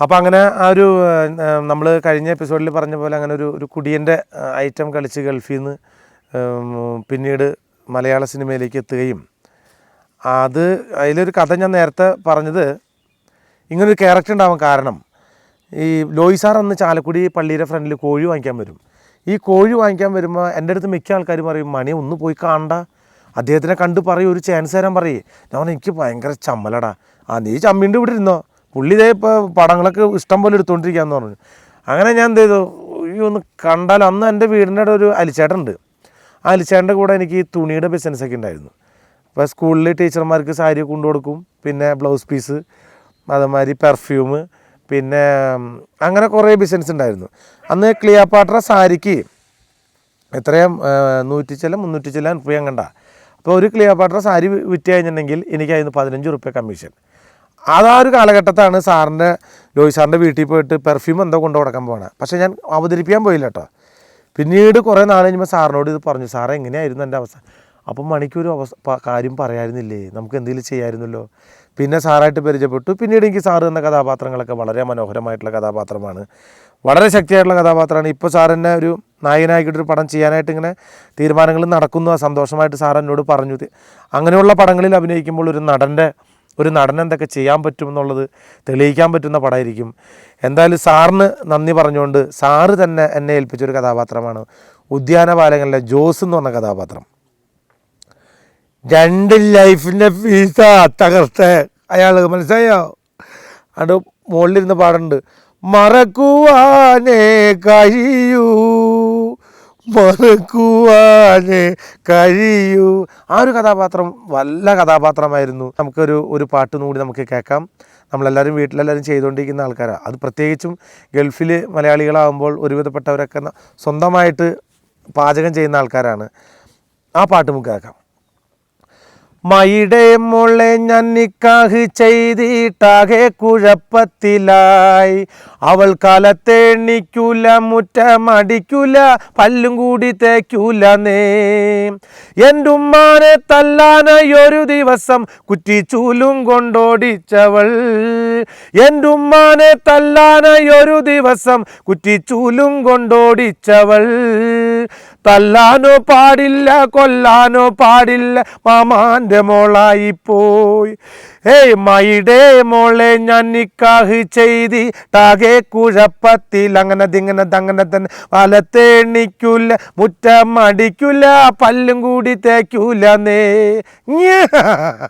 അപ്പോൾ അങ്ങനെ ആ ഒരു നമ്മൾ കഴിഞ്ഞ എപ്പിസോഡിൽ പറഞ്ഞ പോലെ അങ്ങനെ ഒരു ഒരു കുടിയന്റെ ഐറ്റം കളിച്ച് ഗൾഫിൽ നിന്ന് പിന്നീട് മലയാള സിനിമയിലേക്ക് എത്തുകയും അത് അതിലൊരു കഥ ഞാൻ നേരത്തെ പറഞ്ഞത് ഇങ്ങനൊരു ക്യാരക്ടർ ഉണ്ടാവാൻ കാരണം ഈ ലോയി സാർ അന്ന് ചാലക്കുടി പള്ളിയുടെ ഫ്രണ്ടിൽ കോഴി വാങ്ങിക്കാൻ വരും. ഈ കോഴി വാങ്ങിക്കാൻ വരുമ്പോൾ എന്റെ അടുത്ത് മിക്ക ആൾക്കാരും പറയും മണി ഒന്ന് പോയി കാണണ്ട. അദ്ദേഹത്തിനെ കണ്ട് പറയും ഒരു ചാൻസ് തരാൻ പറയേ. ഞാൻ എനിക്ക് ഭയങ്കര ചമ്മലടാ. ആ നീ ചമ്മീന്റെ ഇവിടെ ഇരുന്നോ? പുള്ളി ഇതേ ഇപ്പോൾ പടങ്ങളൊക്കെ ഇഷ്ടം പോലെ എടുത്തുകൊണ്ടിരിക്കാന്ന് പറഞ്ഞു. അങ്ങനെ ഞാൻ എന്ത് ചെയ്തു? ഈ ഒന്ന് കണ്ടാൽ അന്ന് എന്റെ വീടിന്റെ അവിടെ ഒരു അലിച്ചേട്ടുണ്ട് ആ അലിച്ചേട്ടന്റെ കൂടെ എനിക്ക് ഈ തുണിയുടെ ബിസിനസ്സൊക്കെ ഉണ്ടായിരുന്നു. അപ്പോൾ സ്കൂളിൽ ടീച്ചർമാർക്ക് സാരി കൊണ്ടു കൊടുക്കും പിന്നെ ബ്ലൗസ് പീസ് അതേമാതിരി പെർഫ്യൂം പിന്നെ അങ്ങനെ കുറേ ബിസിനസ് ഉണ്ടായിരുന്നു. അന്ന് ക്ലിയാപാട്ര സാരിക്ക് എത്രയും നൂറ്റി ചില മുന്നൂറ്റി ചില റുപ്യ കണ്ട അപ്പോൾ ഒരു ക്ലിയോപാട്ര സാരി വിറ്റ് കഴിഞ്ഞിട്ടുണ്ടെങ്കിൽ എനിക്ക് അതിന് പതിനഞ്ച് റുപ്യ കമ്മീഷൻ അതാ ഒരു കാലഘട്ടത്താണ് സാറിന്റെ ലോയി സാറിന്റെ വീട്ടിൽ പോയിട്ട് പെർഫ്യൂം എന്തോ കൊണ്ടു കൊടുക്കാൻ പോകണം പക്ഷേ ഞാൻ അവതരിപ്പിക്കാൻ പോയില്ല കേട്ടോ. പിന്നീട് കുറേ നാൾ കഴിയുമ്പോൾ സാറിനോട് ഇത് പറഞ്ഞു സാറേ എങ്ങനെയായിരുന്നു എന്റെ അവസ്ഥ? അപ്പം മണിക്കൊരു അവസ്ഥ കാര്യം പറയായിരുന്നില്ലേ? നമുക്ക് എന്തെങ്കിലും ചെയ്യായിരുന്നല്ലോ? പിന്നെ സാറായിട്ട് പരിചയപ്പെട്ടു. പിന്നീട് എനിക്ക് സാറ് എന്ന കഥാപാത്രങ്ങളൊക്കെ വളരെ മനോഹരമായിട്ടുള്ള കഥാപാത്രമാണ്. വളരെ ശക്തിയായിട്ടുള്ള കഥാപാത്രമാണ്. ഇപ്പോൾ സാർ എന്നെ ഒരു നായകനായിട്ടൊരു പടം ചെയ്യാനായിട്ട് ഇങ്ങനെ തീരുമാനങ്ങൾ നടക്കുന്നു. സന്തോഷമായിട്ട് സാർ എന്നോട് പറഞ്ഞു. അങ്ങനെയുള്ള പടങ്ങളിൽ അഭിനയിക്കുമ്പോൾ ഒരു നടന്റെ ഒരു നടൻ എന്തൊക്കെ ചെയ്യാൻ പറ്റുമെന്നുള്ളത് തെളിയിക്കാൻ പറ്റുന്ന പടമായിരിക്കും. എന്തായാലും സാറിന് നന്ദി പറഞ്ഞുകൊണ്ട് സാറ് തന്നെ എന്നെ ഏൽപ്പിച്ചൊരു കഥാപാത്രമാണ് ഉദ്യാനപാലങ്ങളിലെ ജോസ് എന്ന് പറഞ്ഞ കഥാപാത്രം. രണ്ട് ലൈഫിന്റെ ഫീസ തകർത്ത്. അയാൾ മനസ്സിലായോ? അത് മുകളിലിരുന്ന് പാടുണ്ട് മറക്കുവാനേ കഴിയൂ. മറക്കുവാനേ കഴിയൂ. ആ ഒരു കഥാപാത്രം വല്ല കഥാപാത്രമായിരുന്നു. നമുക്കൊരു ഒരു പാട്ടും കൂടി നമുക്ക് കേൾക്കാം. നമ്മളെല്ലാവരും വീട്ടിലെല്ലാവരും ചെയ്തുകൊണ്ടിരിക്കുന്ന ആൾക്കാരാണ് അത് പ്രത്യേകിച്ചും ഗൾഫിൽ മലയാളികളാകുമ്പോൾ ഒരുവിധപ്പെട്ടവരൊക്കെ സ്വന്തമായിട്ട് പാചകം ചെയ്യുന്ന ആൾക്കാരാണ്. ആ പാട്ട് നമുക്ക് കേൾക്കാം. മയുടെ മോളെ ഞാൻ നിക്കാഹ് ചെയ്തിട്ടാകെ കുഴപ്പത്തിലായി. അവൾ കാലത്തെ എണ്ണിക്കൂല മുറ്റമടിക്കൂല പല്ലും കൂടി തേക്കൂല നേ എന്റെ ഉമ്മാനെ തല്ലാനായി ഒരു ദിവസം കുറ്റിച്ചൂലും കൊണ്ടോടിച്ചവൾ. എന്റെ ഉമ്മാനെ തല്ലാനായി ഒരു ദിവസം കുറ്റിച്ചൂലും കൊണ്ടോടിച്ചവൾ. തല്ലാനോ പാടില്ല കൊല്ലാനോ പാടില്ല. മാമാന്റെ മോളായി പോയി ഏയ് മയുടെ മോളെ ഞാൻ നിക്കാഹ് ചെയ്തിട്ടാകെ കുഴപ്പത്തിൽ അങ്ങനെ ദിങ്ങനെ തങ്ങനെ തന്നെ. വലത്തേണിക്കൂല മുറ്റം അടിക്കൂല പല്ലും കൂടി തേക്കൂല നേ